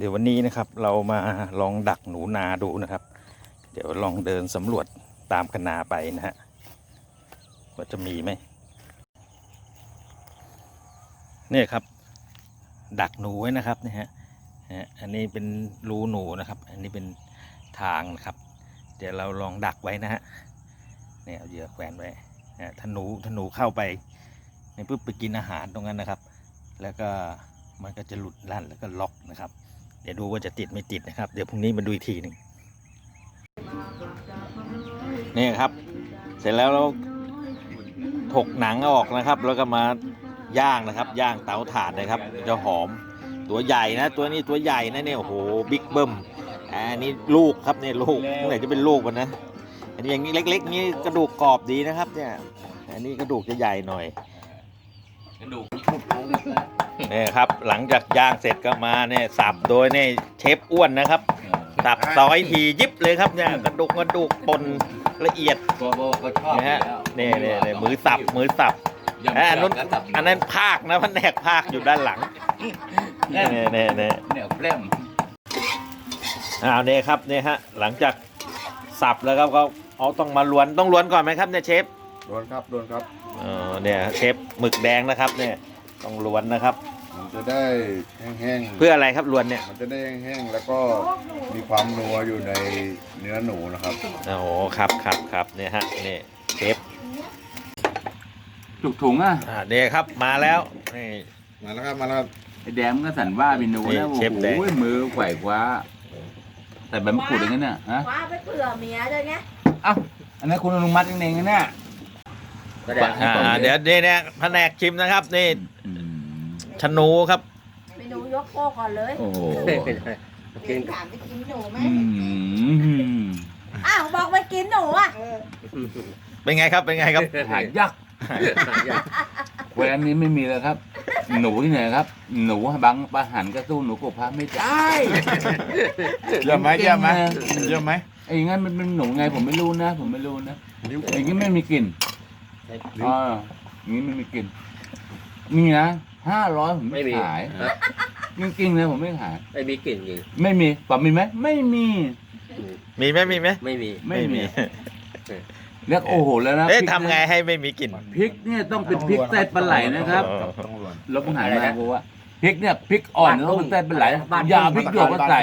เดี๋ยววันนี้นะครับเรามาลองดักหนูนาดูนะครับ เดี๋ยวลองเดินสำรวจตามคนาไปนะฮะว่าจะมีไหมเนี่ยครับ ดักหนูไว้นะครับนี่ฮะฮะอันนี้เป็นรูหนูนะครับ อันนี้เป็นทางนะครับ เดี๋ยวเราลองดักไว้นะฮะเนี่ยเอาเหยื่อแขวนไว้ถ้าหนูถ้าหนูเข้าไปในปุ๊บไปกินอาหารตรงนั้นนะครับ แล้วก็มันก็จะหลุดลั่นแล้วก็ล็อกนะครับ เดี๋ยวดูว่าจะติดไม่ติดนะครับ เดี๋ยวพรุ่งนี้มาดูอีกทีหนึ่งนี่ครับ เสร็จแล้วเราถกหนังออกนะครับ แล้วก็มาย่างนะครับ ย่างเตาถ่านนะครับจะหอมตัวใหญ่นะ ตัวนี้ตัวใหญ่นะเนี่ยโอ้โหบิ๊กเบิ้มอันนี้ลูกครับเนี่ยลูกเมื่อไหร่จะเป็นลูกมันนะอันนี้อย่างนี้เล็กๆนี้กระดูกกรอบดีนะครับ เนี่ย อันนี้กระดูกจะใหญ่หน่อย กระดูกนี่ครับ หลังจากย่างเสร็จก็มาเนี่ยสับโดยเนี่ยเชฟอ้วนนะครับสับซอยทียิบเลยครับเนี่ยกระดูกกระดูกปนละเอียดตัวโบก็ชอบนะฮะนี่นี่นี่มือสับมือสับยังอ่าอันนู้นกระสับอันนั้นภาคนะแผนกภาคอยู่ด้านหลังนี่นี่นี่นี่เนี่ยเปรี้ยมอ้าวเนี่ยครับเนี่ยฮะหลังจากสับแล้วครับเขาเอาต้องมาล้วนต้องล้วนก่อนไหมครับเนี่ยเชฟโดนครับโดนครับเออ เนี่ยเชฟหมึกแดงนะครับเนี่ยต้องล้วนนะครับ มันจะได้แห้งๆ เพื่ออะไรครับล้วนเนี่ยมันจะได้แห้งๆ แล้วก็มีความนัวอยู่ในเนื้อหนูนะครับ โอ้โหครับครับครับเนี่ยฮะนี่เชฟจุกถุงอะอ่าเนี่ยครับมาแล้วนี่ มาแล้วครับ มาแล้วครับ ไอ้แดงมันก็สั่นว่าเมนูนี่นะโอ้เชฟแดง โหมือไขว่คว้าแต่ใบมะกรูดอย่างนั้นน่ะฮะคว้าไปเผื่อเมียด้วยไงเอ้าอันนั้นคุณอนุมัติเองๆนะเนี่ย อ่า เดี๋ยวเนี่ยเนี่ยแผนกชิมนะครับ นี่อืมชะนูครับเมนูยกโป้ก่อนเลยโอ้โหกินถามไปกินหนูไหมอืมอ้าวบอกไปกินหนูอะเป็นไงครับเป็นไงครับ หายยักษ์แควนนี้ไม่มีเลยครับ หนูที่ไหนครับ หนูบางประหันก็สู้หนูกบพระไม่ได้ เยี่ยมไหมเยี่ยมไหมเยี่ยมไหมไอ้งั้นมันเป็นหนูไงผมไม่รู้นะ ผมไม่รู้นะอย่างนี้ไม่มีกลิ่น อ่าอย่างนี้ไม่มีกลิ่นมีนะห้าร้อยผมไม่ไม่มีขายจริงๆเลยผมไม่ขาย ไม่มีกลิ่นจริงไม่มีปรับมีไหมไม่มีมีไหมมีไหมไม่มี ไม่มีเรียกโอ้โหแล้วนะเอ๊ะพริกนะทำไงให้ไม่มีกลิ่น พริกเนี่ยต้องเป็นพริกไส้ปลาไหลนะครับอ๋อ ต้องรวนแล้วผมหันมาบอกว่าพริกเนี่ยพริกอ่อนต้องเป็นไส้ปลาไหลอย่าเอาพริกหยวกมาใส่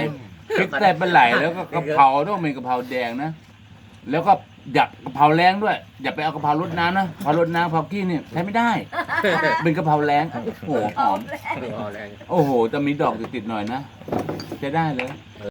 พริกไส้ปลาไหลแล้วก็กะเพราต้องเป็นกะเพราแดงนะ แล้วก็อย่ากะเพราแรงด้วย อย่าไปเอากะเพรารดน้ำนะกะเพรารดน้ำกะเพรากี้เนี่ยใช้ไม่ได้ เป็นกะเพราแรงโอ้โหหอมอ๋อแรง โอ้โหจะมีดอกติดๆหน่อยนะใช้ได้เลย